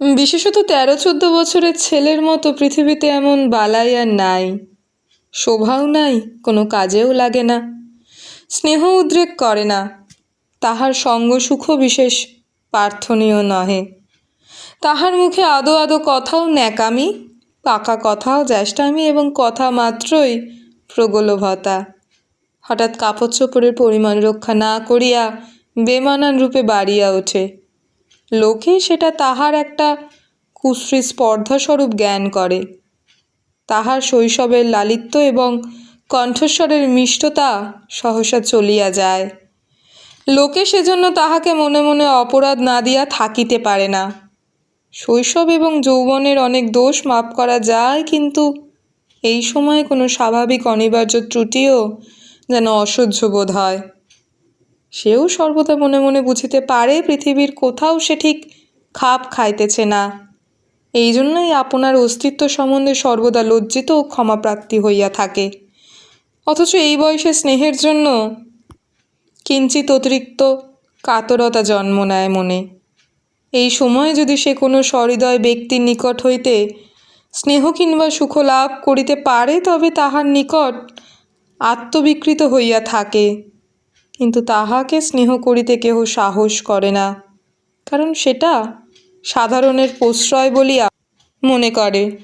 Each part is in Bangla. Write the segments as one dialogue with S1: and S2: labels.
S1: বিশেষত তেরো চোদ্দ বছরের ছেলের মতো পৃথিবীতে এমন বালাই আর নাই। শোভাও নাই, কোনো কাজেও লাগে না। স্নেহ উদ্রেক করে না। তাহার সঙ্গ সুখ বিশেষ প্রার্থনীয় নহে। তাহার মুখে আদো আদো কথাও ন্যাকামি, পাকা কথাও জ্যেষ্ঠামি এবং কথা মাত্রই প্রগলভতা। হঠাৎ কাপড় চোপড়ের পরিমাণ রক্ষা না করিয়া বেমানান রূপে বাড়িয়া ওঠে। লোকে সেটা তাহার একটা কুশ্রী স্পর্ধাস্বরূপ জ্ঞান করে। তাহার শৈশবের লালিত্য এবং কণ্ঠস্বরের মিষ্টতা সহসা চলিয়া যায়। লোকে সেজন্য তাহাকে মনে মনে অপরাধ না দিয়া থাকিতে পারে না। শৈশব এবং যৌবনের অনেক দোষ মাপ করা যায়, কিন্তু এই সময়ে কোনো স্বাভাবিক অনিবার্য ত্রুটিও যেন অসহ্য বোধ হয়। সেও সর্বদা মনে মনে বুঝিতে পারে পৃথিবীর কোথাও সে ঠিক খাপ খাইতেছে না। এই জন্যই আপনার অস্তিত্ব সম্বন্ধে সর্বদা লজ্জিত ও ক্ষমাপ্রাপ্তি হইয়া থাকে। অথচ এই বয়সে স্নেহের জন্য কিঞ্চিত অতিরিক্ত কাতরতা জন্ম নেয় মনে। এই সময়ে যদি সে কোনো সহৃদয় ব্যক্তির নিকট হইতে স্নেহ কিংবা সুখ লাভ করিতে পারে, তবে তাহার নিকট আত্মবিকৃত হইয়া থাকে। কিন্তু তাহাকে স্নেহ করিতে কেহ সাহস করে না। কারণ সেটা সাধারণের প্রশ্রয় বলিয়া মনে করে।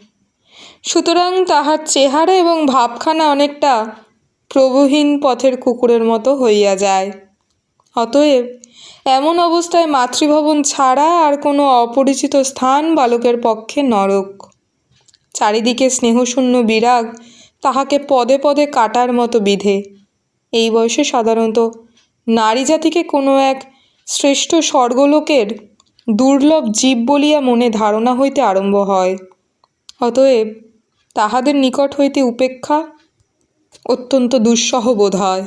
S1: সুতরাং তাহার চেহারা এবং ভাবখানা অনেকটা প্রভুহীন পথের কুকুরের মতো হইয়া যায়। অতএব এমন অবস্থায় মাতৃভবন ছাড়া আর কোনো অপরিচিত স্থান বালকের পক্ষে নরক। চারিদিকে স্নেহশূন্য বিরাগ তাহাকে পদে পদে কাটার মতো বিধে। এই বয়সে সাধারণত। নারী জাতিকে কোনো এক শ্রেষ্ঠ স্বর্গলোকের দুর্লভ জীব বলিয়া মনে ধারণা হইতে আরম্ভ হয়। অতএব তাহাদের নিকট হইতে উপেক্ষা অত্যন্ত দুঃসহ বোধ হয়।